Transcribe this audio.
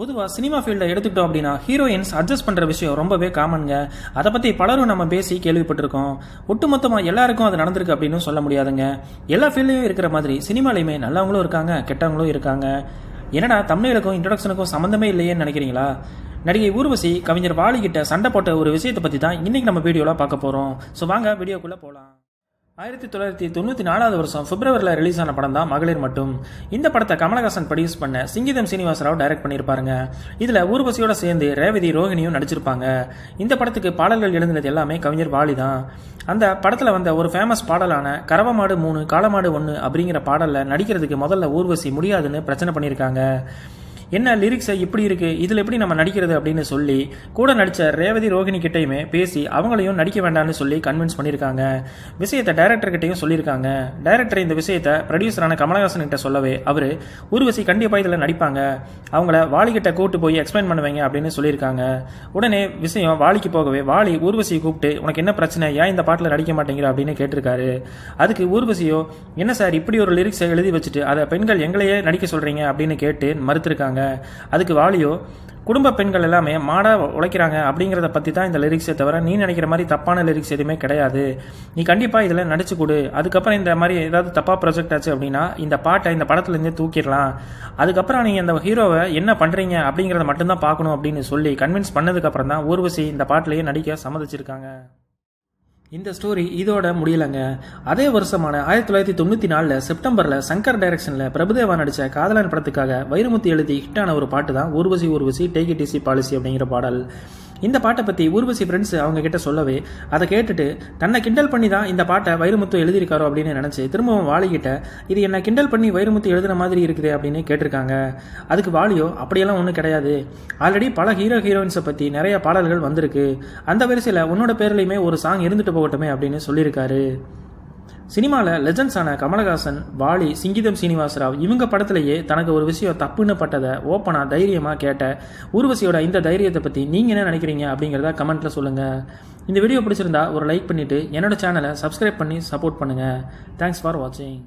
பொதுவாக சினிமா ஃபீல்டை எடுத்துக்கிட்டோம் அப்படின்னா ஹீரோயின்ஸ் அட்ஜஸ்ட் பண்ணுற விஷயம் ரொம்பவே காமனுங்க அதை பற்றி பலரும் நம்ம பேசி கேள்விப்பட்டிருக்கோம். ஒட்டுமொத்தமாக எல்லாருக்கும் அது நடந்திருக்கு அப்படின்னு சொல்ல முடியாதுங்க. எல்லா ஃபீல்டையும் இருக்கிற மாதிரி சினிமாலையுமே நல்லவங்களும் இருக்காங்க கெட்டவங்களும் இருக்காங்க. என்னடா தமிழுக்கும் இன்ட்ரடக்ஷனுக்கும் சம்மந்தமே இல்லையேன்னு நினைக்கிறீங்களா? நடிகை ஊர்வசி கவிஞர் வாலிகிட்ட சண்டை போட்ட ஒரு விஷயத்தை பற்றி தான் இன்றைக்கி நம்ம வீடியோவில் பார்க்க போகிறோம் ஸோ வாங்க வீடியோக்குள்ளே போகலாம் ஆயிரத்தி தொள்ளாயிரத்தி தொண்ணூற்றி நாலாவது வருஷம் பிப்ரவரியில் ரிலீஸ் ஆன படம் தான் மகளிர் மட்டும். இந்த படத்தை கமலஹாசன் ப்ரொடியூஸ் பண்ண சிங்கிதம் சீனிவாசராவ் டைரக்ட் பண்ணியிருப்பாருங்க இதில் ஊர்வசியோட சேர்ந்து ரேவதி ரோஹிணியும் நடிச்சிருப்பாங்க. இந்த படத்துக்கு பாடல்கள் எழுதினது எல்லாமே கவிஞர் வாலி தான். அந்த படத்தில் வந்த ஒரு ஃபேமஸ் பாடலான கரவமாடு மூணு காலமாடு ஒன்று அப்படிங்கிற பாடலில் நடிக்கிறதுக்கு முதல்ல ஊர்வசி முடியாதுன்னு பிரச்சனை பண்ணியிருக்காங்க என்ன லிரிக்ஸை இப்படி இருக்கு? இதில் எப்படி நம்ம நடிக்கிறது அப்படின்னு சொல்லி கூட நடித்த ரேவதி ரோகிணி கிட்டையுமே பேசி அவங்களையும் நடிக்க வேண்டாம்னு சொல்லி கன்வின்ஸ் பண்ணியிருக்காங்க விஷயத்தை டைரக்டர் கிட்டையும் சொல்லியிருக்காங்க டைரக்டர் இந்த விஷயத்தை ப்ரொடியூசரான கமலஹாசன் கிட்ட சொல்லவே அவர் ஊர்வசி கண்டிப்பாக இதில் நடிப்பாங்க. அவங்கள வாலிகிட்ட கூப்பிட்டு போய் எக்ஸ்பிளைன் பண்ணுவீங்க அப்படின்னு சொல்லியிருக்காங்க உடனே விஷயம் வாலிக்கு போகவே வாலி ஊர்வசியை கூப்பிட்டு உனக்கு என்ன பிரச்சனை? ஏன் இந்த பாட்டில் நடிக்க மாட்டேங்கிற? அப்படின்னு கேட்டிருக்காரு. அதுக்கு ஊர்வசியோ என்ன சார் இப்படி ஒரு லிரிக்ஸை எழுதி வச்சுட்டு அதை பெண்கள் எங்களையே நடிக்க சொல்கிறீங்க அப்படின்னு கேட்டு மறுத்திருக்காங்க. அதுக்கு வாலியோ குடும்ப பெண்கள் எல்லாமே மாடாக உழைக்கிறாங்க அப்படிங்கிறத பற்றி தான் இந்த லிரிக்ஸை தவிர நீ நினைக்கிற மாதிரி தப்பான லிரிக்ஸ் எதுவுமே கிடையாது. நீ கண்டிப்பாக இதில் நடிச்சு கொடு. அதுக்கப்புறம் இந்த மாதிரி ஏதாவது தப்பாக ப்ரொஜெக்ட் ஆச்சு அப்படின்னா இந்த பாட்டை இந்த படத்துலேருந்தே தூக்கிடலாம். அதுக்கப்புறம் நீங்கள் இந்த ஹீரோவை என்ன பண்ணுறீங்க அப்படிங்கிறத மட்டும்தான் பார்க்கணும் அப்படின்னு சொல்லி கன்வின்ஸ் பண்ணதுக்கப்புறம் தான் ஊர்வசி இந்த பாட்டிலேயே நடிக்க சம்மதிச்சிருக்காங்க. இந்த ஸ்டோரி இதோட முடியலங்க. அதே வருஷமான ஆயிரத்தி தொள்ளாயிரத்தி தொண்ணூற்றி நாலில் செப்டம்பரில் சங்கர் டைரக்ஷனில் பிரபுதேவா நடித்த காதலன் படத்துக்காக வைரமுத்து எழுதி ஹிட்டான ஒரு பாட்டு தான் Urvasi Urvasi take it policy அப்படிங்கிற பாடல். இந்த பாட்டை பற்றி ஊர்வசி ஃப்ரெண்ட்ஸ் அவங்க கிட்ட சொல்லவே அதை கேட்டுட்டு தன்னை கிண்டல் பண்ணி தான் இந்த பாட்டை வைரமுத்து எழுதியிருக்காரோ அப்படின்னு நினச்சி திரும்பவும் வாலிகிட்ட இது என்னை கிண்டல் பண்ணி வைரமுத்து எழுதுன மாதிரி இருக்குது அப்படின்னு கேட்டிருக்காங்க. அதுக்கு வாலியோ அப்படியெல்லாம் ஒன்றும் கிடையாது. ஆல்ரெடி பல ஹீரோ ஹீரோயின்ஸை பற்றி நிறைய பாடல்கள் வந்திருக்கு. அந்த வரிசையில் உன்னோட பேர்லையுமே ஒரு சாங் இருந்துட்டு போகட்டுமே அப்படின்னு சொல்லியிருக்காரு. சினிமாவில் லெஜண்ட்ஸான கமலஹாசன் வாலி சிங்கிதம் சீனிவாசராவ் இவங்க படத்திலேயே தனக்கு ஒரு விஷயம் தப்புன்னு பட்டதை ஓப்பனாக தைரியமாக கேட்ட ஊர்வசியோட இந்த தைரியத்தை பற்றி நீங்கள் என்ன நினைக்கிறீங்க அப்படிங்கிறத கமெண்ட்டில் சொல்லுங்கள் இந்த வீடியோ பிடிச்சிருந்தா ஒரு லைக் பண்ணிவிட்டு என்னோட சேனலை சப்ஸ்கிரைப் பண்ணி சப்போர்ட் பண்ணுங்கள் தேங்க்ஸ் ஃபார் வாட்சிங்